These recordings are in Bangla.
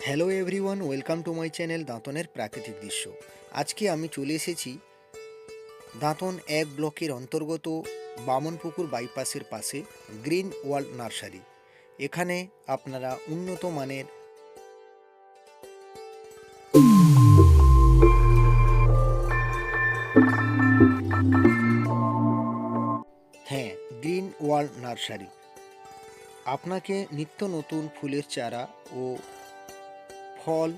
Hello everyone welcome to my channel দাঁতনের প্রাকৃতিক দৃশ্য আজকে আমি চলে এসেছি দাঁতন এক ব্লকের অন্তর্গত বামনপুকুর বাইপাসের পাশে গ্রিন ওয়ার্ল্ড নার্সারি এখানে আপনারা উন্নত মানের হ্যাঁ গ্রিন ওয়ার্ল্ড নার্সারি আপনাকে নিত্য নতুন ফুলের চারা ও ফল,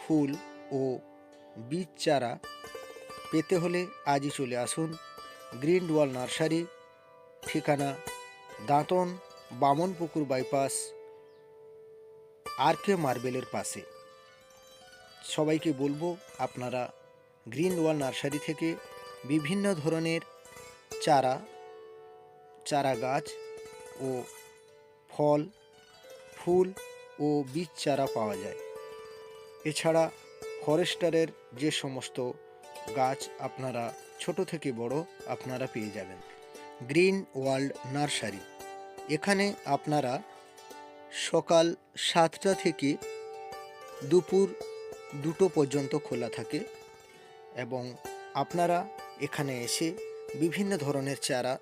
ফুল ও বীজ চারা পেতে হলে আজই চলে আসুন গ্রিন ওয়াল নার্সারি, ঠিকানা Dantan Bamanpukur bypass R K মার্বেলের পাশে। সবাইকে বলব, আপনারা গ্রিন ওয়াল নার্সারি থেকে বিভিন্ন ধরনের চারা চারা গাছ ও ফল, ফুল ও বীজ চারা পাওয়া যায়। এছাড়া ফরেস্টারের যে সমস্ত গাছ আপনারা ছোট থেকে বড় আপনারা পেয়ে যাবেন। Green World Nursery. এখানে আপনারা সকাল সাতটা থেকে দুপুর দুটো পর্যন্ত খোলা থাকে এবং আপনারা এখানে এসে বিভিন্ন ধরনের চারা,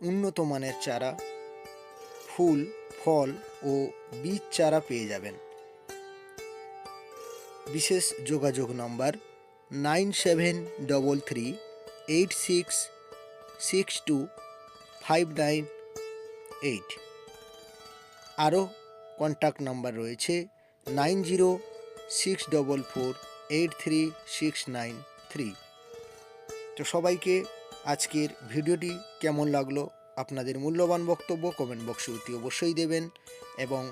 উন্নত মানের চারা, ফুল, ফল ও বীজ চারা পেয়ে যাবেন। বিশেষ যোগাযোগ number nine seven double three eight six six two five nine eight. আরও কন্ট্যাক্ট নাম্বার রয়েছে nine zero six double four eight three six nine three. তো সবাইকে আজকের ভিডিওটি কেমন লাগল? আপনাদের মূল্যবান বক্তব্য কমেন্ট বক্সে অতি অবশ্যই দেবেন এবং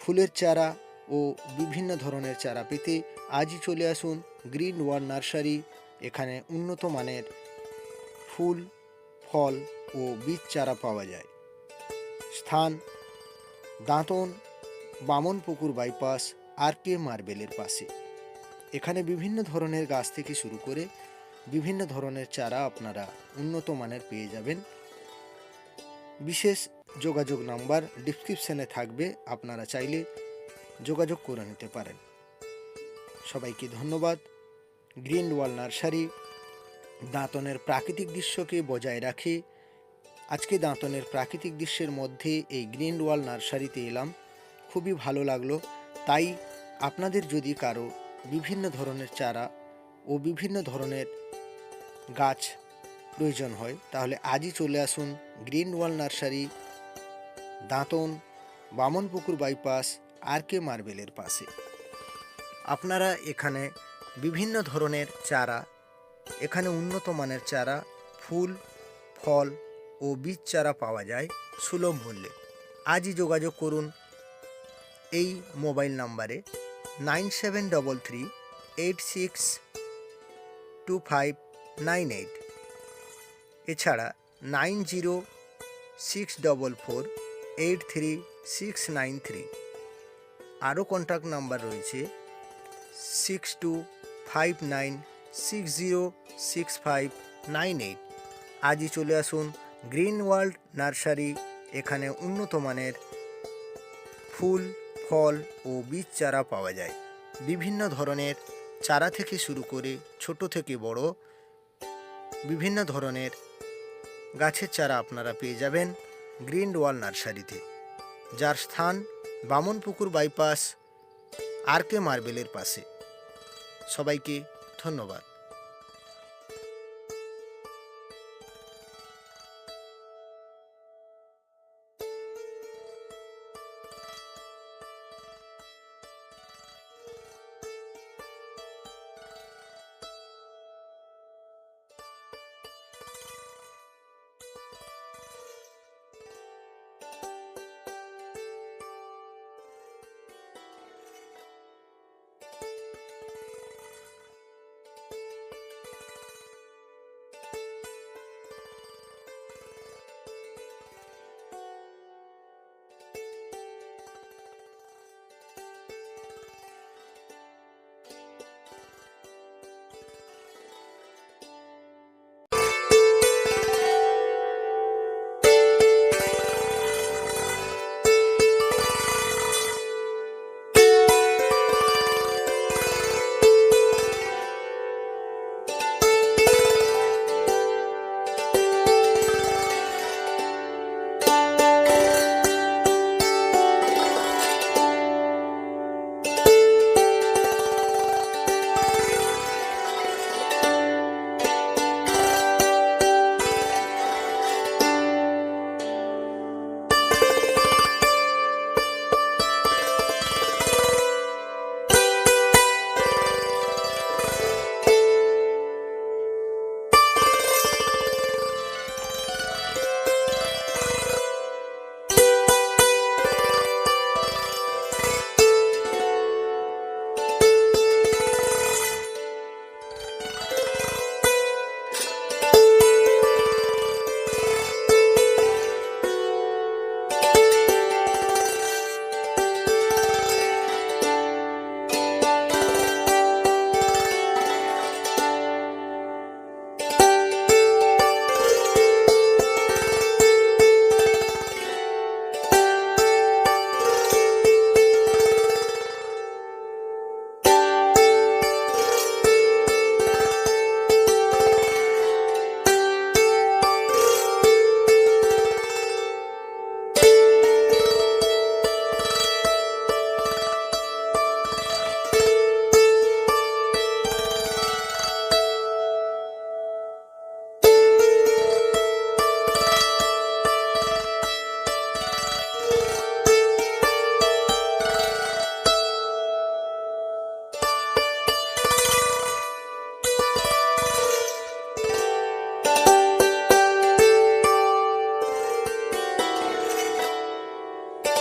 ফুলের চারা ও বিভিন্ন ধরনের চারা পেতে আজই চলে আসুন গ্রিন ওয়ার নার্সারি, এখানে উন্নত মানের ফুল, ফল ও বীজ চারা পাওয়া যায়। স্থান, Dantan Bamanpukur bypass, R K মার্বেলের পাশে। এখানে বিভিন্ন ধরনের গাছ থেকে শুরু করে বিভিন্ন ধরনের চারা আপনারা উন্নত মানের পেয়ে যাবেন। বিশেষ যোগাযোগ নাম্বার ডিসক্রিপশনে থাকবে, আপনারা চাইলে যোগাযোগ করে নিতে পারেন। সবাইকে ধন্যবাদ। গ্রিন ওয়াল নার্সারি, দাঁতনের প্রাকৃতিক দৃশ্যকে বজায় রাখে। আজকে দাঁতনের প্রাকৃতিক দৃশ্যের মধ্যে এই গ্রিন ওয়াল নার্সারিতে এলাম। খুবই ভালো লাগল। তাই আপনাদের যদি কারও বিভিন্ন ধরনের চারা ও বিভিন্ন ধরনের গাছ প্রয়োজন হয়, তাহলে আজই চলে আসুন green wall nursery, Dantan, Bamanpukur bypass R K মার্বেলের পাশে। আপনারা এখানে বিভিন্ন ধরনের চারা, এখানে উন্নত মানের চারা, ফুল, ফল ও বীজ চারা পাওয়া যায় সুলভ মূল্যে। আজই যোগাযোগ করুন এই মোবাইল নাম্বারে nine seven double three eight six two five nine eight. এছাড়া nine zero six double four eight three six nine three. আরও কন্ট্যাক্ট নাম্বার রয়েছে six two five nine six zero six five nine eight আজই চলে আসুন গ্রিন ওয়ার্ল্ড নার্সারি এখানে উন্নত মানের ফুল, ফল ও বীজ চারা পাওয়া যায়। বিভিন্ন ধরনের চারা থেকে শুরু করে ছোট থেকে বড় বিভিন্ন ধরনের গাছের চারা আপনারা পেয়ে যাবেন গ্রিন ওয়াল নার্সারিতে যার স্থান বামনপুকুর বাইপাস আর কে মার্বেলের পাশে। সবাইকে ধন্যবাদ।